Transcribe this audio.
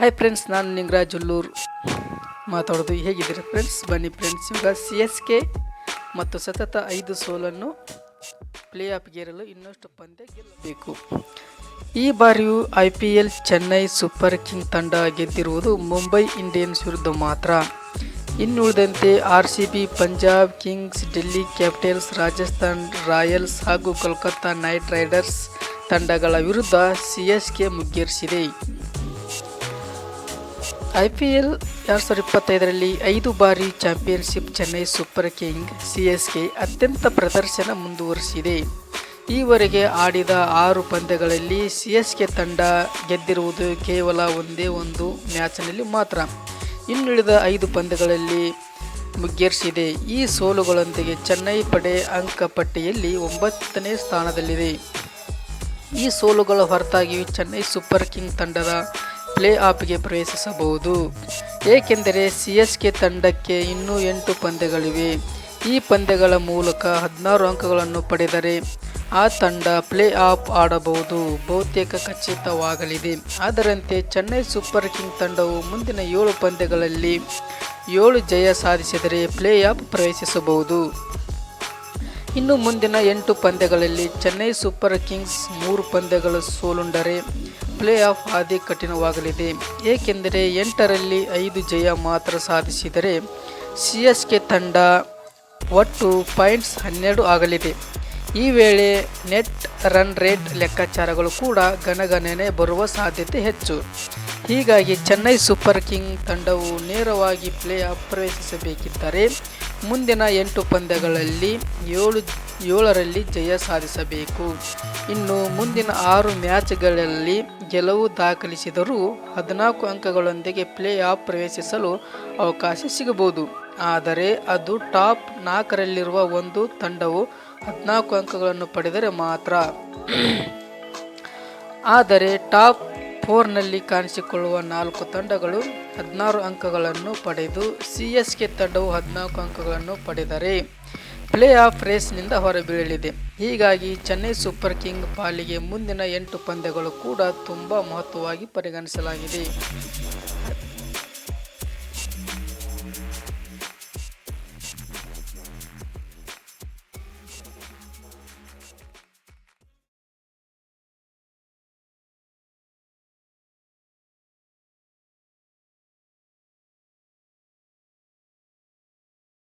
Hi friends ನಾನು ನಿಂಗರಾಜ್ ಹುಲ್ಲೂರ್ ಮಾತಾಡೋದು ಹೇಗಿದ್ದೀರಾ ಫ್ರೆಂಡ್ಸ್ ಬನ್ನಿ ಫ್ರೆಂಡ್ಸ್ ಇವಾಗ ಸಿ ಎಸ್ ಕೆ ಮತ್ತು ಸತತ ಐದು ಸೋಲನ್ನು ಪ್ಲೇ ಆಫ್ಗೇರಲು ಇನ್ನಷ್ಟು ಪಂದ್ಯ ಗೆಲ್ಲಬೇಕು. ಈ ಬಾರಿಯೂ I P L Chennai Super King ತಂಡ ಗೆದ್ದಿರುವುದು ಮುಂಬೈ ಇಂಡಿಯನ್ಸ್ ವಿರುದ್ಧ ಮಾತ್ರ. ಇನ್ನುಳಿದಂತೆ R C B Punjab Kings, Delhi Capitals, Rajasthan Royals ಹಾಗೂ ಕೋಲ್ಕತ್ತಾ ನೈಟ್ ರೈಡರ್ಸ್ ತಂಡಗಳ ವಿರುದ್ಧ ಸಿ ಎಸ್ ಕೆ ಮುಗ್ಗೇರಿಸಿದೆ. ಐ ಪಿ ಎಲ್ ಎರಡು ಸಾವಿರದ ಇಪ್ಪತ್ತೈದರಲ್ಲಿ ಐದು ಬಾರಿ championship Chennai Super King C S K ಅತ್ಯಂತ ಪ್ರದರ್ಶನ ಮುಂದುವರಿಸಿದೆ. ಈವರೆಗೆ ಆಡಿದ ಆರು ಪಂದ್ಯಗಳಲ್ಲಿ ಸಿ ಎಸ್ ಕೆ ತಂಡ ಗೆದ್ದಿರುವುದು ಕೇವಲ ಒಂದೇ ಒಂದು ಮ್ಯಾಚ್ನಲ್ಲಿ ಮಾತ್ರ. ಇನ್ನುಳಿದ ಐದು ಪಂದ್ಯಗಳಲ್ಲಿ ಮುಗ್ಗೇರಿಸಿದೆ. ಈ ಸೋಲುಗಳೊಂದಿಗೆ ಚೆನ್ನೈ ಪಡೆ ಅಂಕ ಪಟ್ಟಿಯಲ್ಲಿ ಒಂಬತ್ತನೇ ಸ್ಥಾನದಲ್ಲಿದೆ. ಈ ಸೋಲುಗಳ ಹೊರತಾಗಿಯೂ ಚೆನ್ನೈ ಸೂಪರ್ ಕಿಂಗ್ ತಂಡದ ಪ್ಲೇ ಆಫ್ಗೆ ಪ್ರವೇಶಿಸಬಹುದು. ಏಕೆಂದರೆ ಸಿ ಎಸ್ ಕೆ ತಂಡಕ್ಕೆ ಇನ್ನೂ ಎಂಟು ಪಂದ್ಯಗಳಿವೆ. ಈ ಪಂದ್ಯಗಳ ಮೂಲಕ ಹದಿನಾರು ಅಂಕಗಳನ್ನು ಪಡೆದರೆ ಆ ತಂಡ ಪ್ಲೇ ಆಫ್ ಆಡಬಹುದು. ಬಹುತೇಕ ಖಚಿತವಾಗಲಿದೆ. ಅದರಂತೆ ಚೆನ್ನೈ ಸೂಪರ್ ಕಿಂಗ್ ತಂಡವು ಮುಂದಿನ ಏಳು ಪಂದ್ಯಗಳಲ್ಲಿ ಏಳು ಜಯ ಸಾಧಿಸಿದರೆ ಪ್ಲೇ ಆಫ್ ಪ್ರವೇಶಿಸಬಹುದು. ಇನ್ನು ಮುಂದಿನ ಎಂಟು ಪಂದ್ಯಗಳಲ್ಲಿ ಚೆನ್ನೈ ಸೂಪರ್ ಕಿಂಗ್ಸ್ ಮೂರು ಪಂದ್ಯಗಳು ಸೋಲುಂಡರೆ ಪ್ಲೇ ಆಫ್ ಹಾದಿ ಕಠಿಣವಾಗಲಿದೆ. ಏಕೆಂದರೆ ಎಂಟರಲ್ಲಿ ಐದು ಜಯ ಮಾತ್ರ ಸಾಧಿಸಿದರೆ ಸಿ ಎಸ್ ಕೆ ತಂಡ ಒಟ್ಟು ಪಾಯಿಂಟ್ಸ್ ಹನ್ನೆರಡು ಆಗಲಿದೆ. ಈ ವೇಳೆ ನೆಟ್ ರನ್ ರೇಟ್ ಲೆಕ್ಕಾಚಾರಗಳು ಕೂಡ ಗಣಗಣನೆ ಬರುವ ಸಾಧ್ಯತೆ ಹೆಚ್ಚು. ಹೀಗಾಗಿ ಚೆನ್ನೈ ಸೂಪರ್ ಕಿಂಗ್ ತಂಡವು ನೇರವಾಗಿ ಪ್ಲೇ ಆಫ್ ಪ್ರವೇಶಿಸಬೇಕಿದ್ದರೆ ಮುಂದಿನ ಎಂಟು ಪಂದ್ಯಗಳಲ್ಲಿ ಏಳು, ಏಳರಲ್ಲಿ ಜಯ ಸಾಧಿಸಬೇಕು. ಇನ್ನು ಮುಂದಿನ ಆರು ಮ್ಯಾಚ್ಗಳಲ್ಲಿ ಗೆಲುವು ದಾಖಲಿಸಿದರೂ ಹದಿನಾಲ್ಕು ಅಂಕಗಳೊಂದಿಗೆ ಪ್ಲೇ ಆಫ್ ಪ್ರವೇಶಿಸಲು ಅವಕಾಶ ಸಿಗಬಹುದು. ಆದರೆ ಅದು ಟಾಪ್ ನಾಲ್ಕರಲ್ಲಿರುವ ಒಂದು ತಂಡವು ಹದಿನಾಲ್ಕು ಅಂಕಗಳನ್ನು ಪಡೆದರೆ ಮಾತ್ರ. ಆದರೆ ಟಾಪ್ ಫೋರ್ನಲ್ಲಿ ಕಾಣಿಸಿಕೊಳ್ಳುವ ನಾಲ್ಕು ತಂಡಗಳು ಹದಿನಾರು ಅಂಕಗಳನ್ನು ಪಡೆದು ಸಿ ಎಸ್ ಕೆ ತಂಡವು ಹದಿನಾಲ್ಕು ಅಂಕಗಳನ್ನು ಪಡೆದರೆ ಪ್ಲೇ ಆಫ್ ರೇಸ್ನಿಂದ ಹೊರಬೀಳಲಿದೆ. ಹೀಗಾಗಿ ಚೆನ್ನೈ ಸೂಪರ್ ಕಿಂಗ್ ಪಾಲಿಗೆ ಮುಂದಿನ ಎಂಟು ಪಂದ್ಯಗಳು ಕೂಡ ತುಂಬ ಮಹತ್ವವಾಗಿ ಪರಿಗಣಿಸಲಾಗಿದೆ.